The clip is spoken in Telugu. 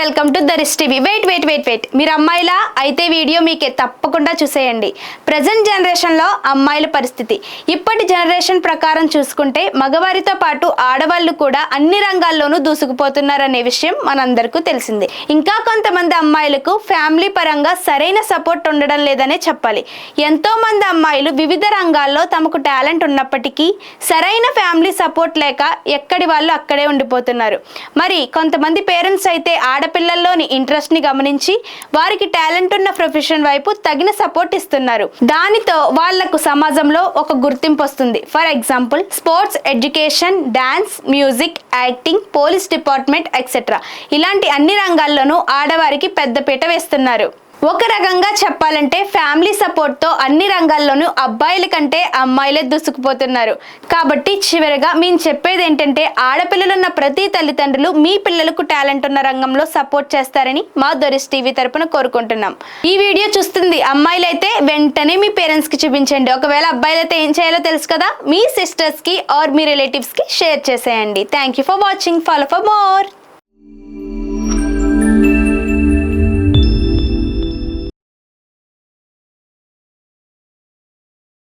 Welcome to దరిస్ TV. Wait wait wait wait మీరు అమ్మాయిలా? అయితే వీడియో మీకు తప్పకుండా చూసేయండి. ప్రజెంట్ జనరేషన్లో అమ్మాయిల పరిస్థితి. ఇప్పటి జనరేషన్ ప్రకారం చూసుకుంటే మగవారితో పాటు ఆడవాళ్ళు కూడా అన్ని రంగాల్లోనూ దూసుకుపోతున్నారనే విషయం మనందరికీ తెలిసిందే. ఇంకా కొంతమంది అమ్మాయిలకు ఫ్యామిలీ పరంగా సరైన సపోర్ట్ ఉండడం లేదనే చెప్పాలి. ఎంతో మంది అమ్మాయిలు వివిధ రంగాల్లో తమకు టాలెంట్ ఉన్నప్పటికీ సరైన ఫ్యామిలీ సపోర్ట్ లేక ఎక్కడి వాళ్ళు అక్కడే ఉండిపోతున్నారు. మరి కొంతమంది పేరెంట్స్ అయితే ఆడ ఆడపిల్లల్లోని ఇంట్రెస్ట్ని గమనించి వారికి టాలెంట్ ఉన్న ప్రొఫెషన్ వైపు తగిన సపోర్ట్ ఇస్తున్నారు. దానితో వాళ్ళకు సమాజంలో ఒక గుర్తింపు వస్తుంది. For example sports education dance music acting police department etcetera ఇలాంటి అన్ని రంగాల్లోనూ ఆడవారికి పెద్దపీట వేస్తున్నారు. ఒక రకంగా చెప్పాలంటే ఫ్యామిలీ సపోర్ట్తో అన్ని రంగాల్లోనూ అబ్బాయిల కంటే అమ్మాయిలే దూసుకుపోతున్నారు. కాబట్టి చివరిగా మేము చెప్పేది ఏంటంటే ఆడపిల్లలున్న ప్రతి తల్లిదండ్రులు మీ పిల్లలకు టాలెంట్ ఉన్న రంగంలో సపోర్ట్ చేస్తారని మా దొరిస్ టీవీ తరపున కోరుకుంటున్నాం. ఈ వీడియో చూస్తుంది అమ్మాయిలైతే వెంటనే మీ పేరెంట్స్కి చూపించండి. ఒకవేళ అబ్బాయిలైతే ఏం చేయాలో తెలుసు కదా మీ సిస్టర్స్కి ఆర్ మీ రిలేటివ్స్కి షేర్ చేసేయండి. Thank you for watching. Follow for more.